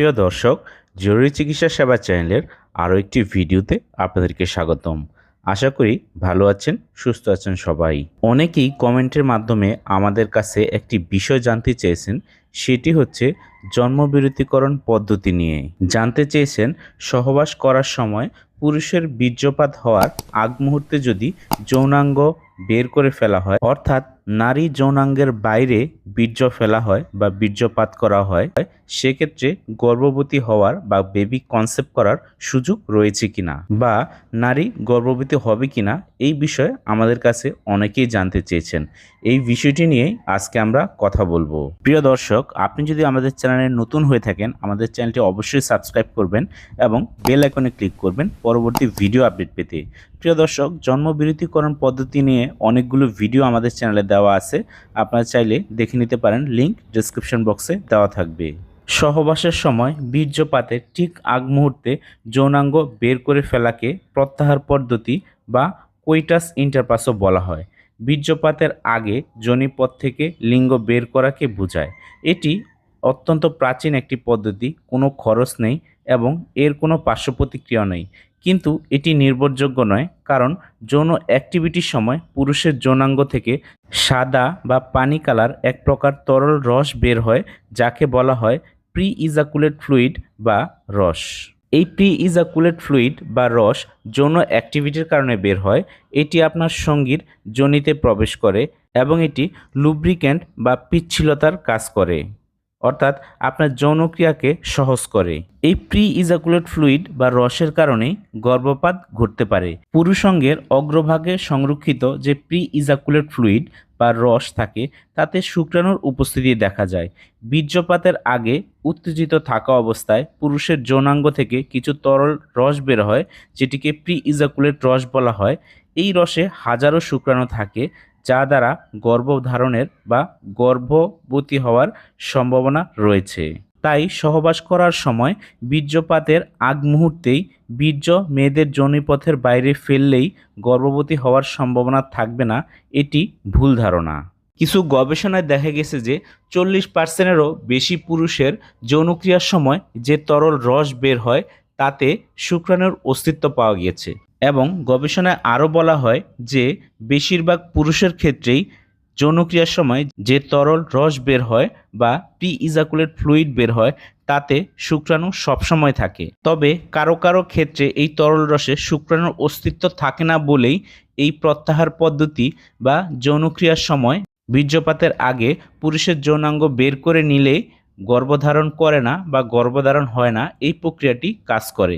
প্রিয় দর্শক, জরুরি চিকিৎসা সেবা চ্যানেলের আরও একটি ভিডিওতে আপনাদেরকে স্বাগতম। আশা করি ভালো আছেন, সুস্থ আছেন সবাই। অনেকেই কমেন্টের মাধ্যমে আমাদের কাছে একটি বিষয় জানতে চেয়েছেন, সেটি হচ্ছে জন্মবিরতিকরণ পদ্ধতি নিয়ে। জানতে চেয়েছেন, সহবাস করার সময় পুরুষের বীর্যপাত হওয়ার আগ মুহূর্তে যদি যৌনাঙ্গ বের করে ফেলা হয়, অর্থাৎ নারী যৌনাঙ্গের বাইরে বীর্য ফেলা হয় বা বীর্যপাত করা হয়, সেক্ষেত্রে গর্ভবতী হওয়ার বা বেবি কনসেপ্ট করার সুযোগ রয়েছে কিনা বা নারী গর্ভবতী হবে কিনা, এই বিষয়ে আমাদের কাছে অনেকেই জানতে চেয়েছেন। এই বিষয়টি নিয়েই আজকে আমরা কথা বলব। প্রিয় দর্শক, আপনি যদি আমাদের চ্যানেলে নতুন হয়ে থাকেন, আমাদের চ্যানেলটি অবশ্যই সাবস্ক্রাইব করবেন এবং বেল আইকনে ক্লিক করবেন পরবর্তী ভিডিও আপডেট পেতে। প্রিয় দর্শক, জন্মবিরতিকরণ পদ্ধতি নিয়ে অনেকগুলো ভিডিও আমাদের চ্যানেলে দেওয়া আছে। আপনারা চাইলে দেখে নিতে পারেন লিংক ডিসক্রিপশন বক্সে দেওয়া থাকবে। সহবাসের সময় বীর্যপাতের ঠিক আগ মুহূর্তে যৌনাঙ্গ বের করে ফেলাকে প্রত্যাহার পদ্ধতি বা কোইটাস ইন্টারপাসও বলা হয়। বীর্যপাতের আগে যোনিপথ থেকে লিঙ্গ বের করাকে বোঝায়। এটি অত্যন্ত প্রাচীন একটি পদ্ধতি, কোনো খরচ নেই। এবং এর কোনো পার্শ্ব প্রতিক্রিয়া নেই। কিন্তু এটি নির্ভরযোগ্য নয়, কারণ যৌন অ্যাক্টিভিটির সময় পুরুষের যৌনাঙ্গ থেকে সাদা বা পানি কালার এক প্রকার তরল রস বের হয়, যাকে বলা হয় প্রি ইজাকুলেট ফ্লুইড বা রস। এই প্রি ইজাকুলেট ফ্লুইড বা রস যৌন অ্যাক্টিভিটির কারণে বের হয়, এটি আপনার সঙ্গীর জনিতে প্রবেশ করে এবং এটি লুব্রিক্যান্ট বা পিচ্ছিলতার কাজ করে। অর্থাৎ আপনার যৌনক্রিয়াকে সহজ করে। এই প্রি ইজাকুলেট ফ্লুইড বা রসের কারণেই গর্ভপাত ঘটতে পারে। পুরুষঙ্গের অগ্রভাগে সংরক্ষিত যে প্রি ইজাকুলেট ফ্লুইড বা রস থাকে, তাতে শুক্রাণুর উপস্থিতি দেখা যায়। বীর্যপাতের আগে উত্তেজিত থাকা অবস্থায় পুরুষের যৌনাঙ্গ থেকে কিছু তরল রস বের হয়, যেটিকে প্রি ইজাকুলেট রস বলা হয়। এই রসে হাজারো শুক্রাণু থাকে যা দ্বারা গর্ভধারণের বা গর্ভবতী হওয়ার সম্ভাবনা রয়েছে। তাই সহবাস করার সময় বীর্যপাতের আগ মুহূর্তেই বীর্য মেয়েদের যোনিপথের বাইরে ফেললেই গর্ভবতী হওয়ার সম্ভাবনা থাকবে না, এটি ভুল ধারণা। কিছু গবেষণায় দেখা গেছে যে চল্লিশ পার্সেন্টেরও বেশি পুরুষের যৌনক্রিয়ার সময় যে তরল রস বের হয়, তাতে শুক্রাণুর অস্তিত্ব পাওয়া গিয়েছে। এবং গবেষণায় আরও বলা হয় যে বেশিরভাগ পুরুষের ক্ষেত্রেই যৌনক্রিয়ার সময় যে তরল রস বের হয় বা প্রি ইজাকুলেট ফ্লুইড বের হয়, তাতে শুক্রাণু সবসময় থাকে। তবে কারও কারও ক্ষেত্রে এই তরল রসে শুক্রাণুর অস্তিত্ব থাকে না বলেই এই প্রত্যাহার পদ্ধতি বা যৌনক্রিয়ার সময় বীর্যপাতের আগে পুরুষের যৌনাঙ্গ বের করে নিলে গর্ভধারণ করে না বা গর্ভধারণ হয় না, এই প্রক্রিয়াটি কাজ করে।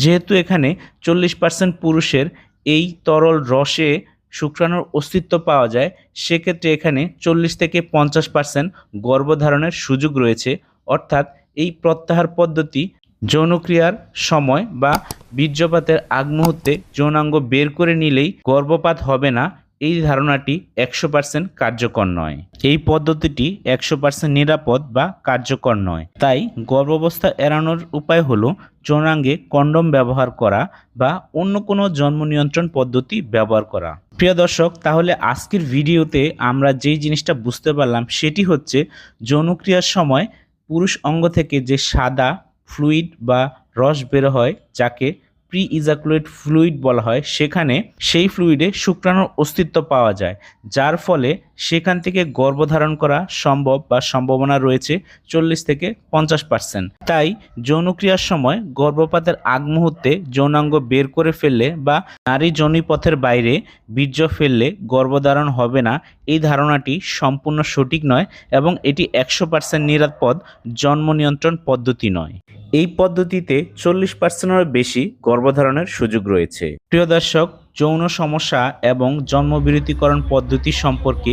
যেহেতু এখানে চল্লিশ পার্সেন্ট পুরুষের এই তরল রসে শুক্রাণুর অস্তিত্ব পাওয়া যায়, সেক্ষেত্রে এখানে চল্লিশ থেকে পঞ্চাশ পার্সেন্ট গর্ভধারণের সুযোগ রয়েছে। অর্থাৎ এই প্রত্যাহার পদ্ধতি যৌনক্রিয়ার সময় বা বীর্যপাতের আগ মুহূর্তে যৌনাঙ্গ বের করে নিলেই গর্ভপাত হবে না এই ধারণাটি একশো পার্সেন্ট কার্যকর নয়। এই পদ্ধতিটি একশো পার্সেন্ট নিরাপদ বা কার্যকর নয়। তাই গর্ভাবস্থা এড়ানোর উপায় হলো যৌনাঙ্গে কন্ডম ব্যবহার করা বা অন্য কোনো জন্ম নিয়ন্ত্রণ পদ্ধতি ব্যবহার করা। প্রিয় দর্শক, তাহলে আজকের ভিডিওতে আমরা যেই জিনিসটা বুঝতে পারলাম সেটি হচ্ছে যৌনক্রিয়ার সময় পুরুষ অঙ্গ থেকে যে সাদা ফ্লুইড বা রস বের হয় যাকে প্রি ইজাকুলেট ফ্লুইড বলা হয়, সেখানে সেই ফ্লুইডে শুক্রাণুর অস্তিত্ব পাওয়া যায়, যার ফলে সেখান থেকে গর্ভধারণ করা সম্ভব বা সম্ভাবনা রয়েছে চল্লিশ থেকে পঞ্চাশ পার্সেন্ট তাই যৌনক্রিয়ার সময় গর্ভপাতের আগ মুহূর্তে যৌনাঙ্গ বের করে ফেললে বা নারী যৌনিপথের বাইরে বীর্য ফেললে গর্ভধারণ হবে না, এই ধারণাটি সম্পূর্ণ সঠিক নয় এবং এটি একশো পার্সেন্ট নিরাপদ জন্ম নিয়ন্ত্রণ পদ্ধতি নয়। এই পদ্ধতিতে চল্লিশ পার্সেন্টেরও বেশি গর্ভধারণের সুযোগ রয়েছে। প্রিয় দর্শক, যৌন সমস্যা এবং জন্মবিরতিকরণ পদ্ধতি সম্পর্কে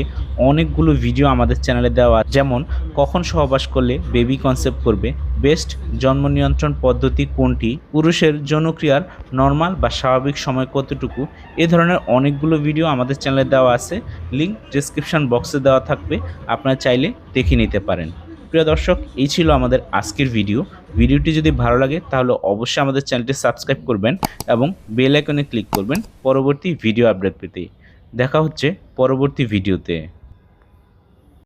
অনেকগুলো ভিডিও আমাদের চ্যানেলে দেওয়া যেমন, কখন সহবাস করলে বেবি কনসেপ্ট করবে বেস্ট জন্ম নিয়ন্ত্রণ পদ্ধতি কোনটি, পুরুষের যৌনক্রিয়ার নর্মাল বা স্বাভাবিক সময় কতটুকু, এ ধরনের অনেকগুলো ভিডিও আমাদের চ্যানেলে দেওয়া আছে। লিঙ্ক ডিসক্রিপশন বক্সে দেওয়া থাকবে, আপনারা চাইলে দেখে নিতে পারেন। প্রিয় দর্শক, এই ছিল আমাদের আজকের ভিডিও ভিডিওটি যদি ভালো লাগে, তাহলে অবশ্যই আমাদের চ্যানেলটি সাবস্ক্রাইব করবেন এবং বেল আইকনে ক্লিক করবেন। পরবর্তী ভিডিও আপডেট পেতে। দেখা হচ্ছে পরবর্তী ভিডিওতে